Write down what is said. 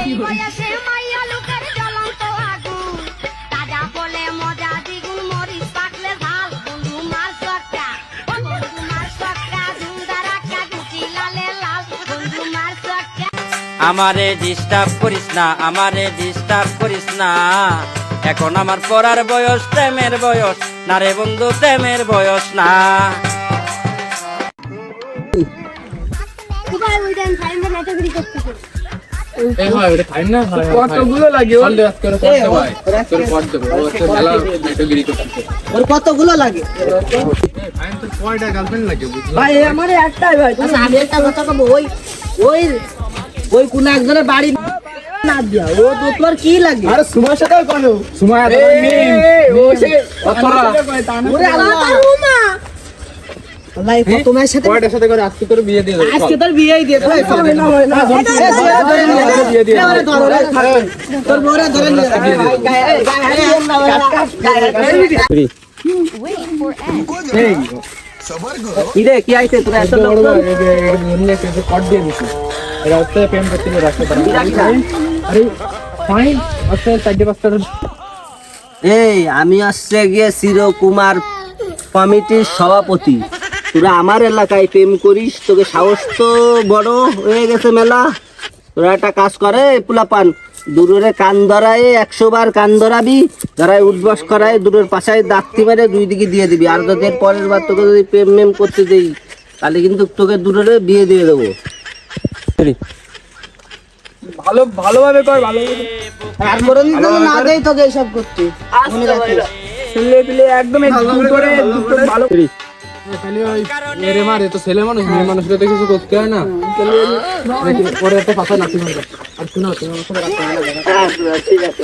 এই বয়সে মাইয়া লোকের জ্বলন্ত আগুন। তাজা বলে মজা দ্বিগুণ মরিচ পাকলে ঝাল বন্ধু মার সটকা বন্ধু মার সটকা ঝুমদার একটা লালে লাল। বন্ধু মার সটকা আমারে ডিস্টার্ব করিস না আমারে ডিস্টার্ব করিস না। এখন আমার পড়ার বয়স প্রেমের বয়স। না রে বন্ধু প্রেমের বয়স না। কোথায় ওই দেন টাইমে নেটাগিরি করতেছে এই ওটা টাইম না কতগুলো লাগে ওর? চল রে আজকে ওরা করতে কতগুলো লাগে টাইম তো কয়টা গার্লফ্রেন্ড লাগে বুঝলি? ভাই আমার একটাই ভাই আচ্ছা আমি একটা কথা কব ওই ওই ওই কোন একজনের বাড়ি না দিয়া ও তো তোর কি লাগে? আরে সুমার সাথে কোন সুমায়া তো মিম ও সে অতরা ওরে আল্লাহ ইরে কি আইছে তোরা এত লোক কট দিয়ে দিছি এরা হচ্ছে প্রেম করতে রাখতে পারে আরে ফাইন আচ্ছা চারটে পাঁচটা এই আমি আসছে গিয়ে চিরকুমার কমিটির সভাপতি তোরা আমার এলাকায় প্রেম করিস তোকে সাহস তো বড় হয়ে গেছে মেলা। তোরা একটা কাজ করে পুলাপান দূরের কান ধরায় একশো বার কান ধরাবি ধরায় উঠবস করায় দূরের পাশায় দাঁতটি মেরে দুই দিকে দিয়ে দিবি। আর যদি এর পরের বার তোকে যদি প্রেম মেম করতে দেই তাহলে কিন্তু তোকে দূরের বিয়ে দিয়ে দেবো। ভালো ভালোভাবে কর ভালো আর মরণ না দেই তোকে এসব করতে। রাখিস? ছেলে পিলে একদম করে ভালো খালি ওই মেরে মারে, তো ছেলে মানুষ, মেয়ে মানুষকে তো কিছু করতে হয় না। পরে একটা কথা নাচি আর শোনো ঠিক আছে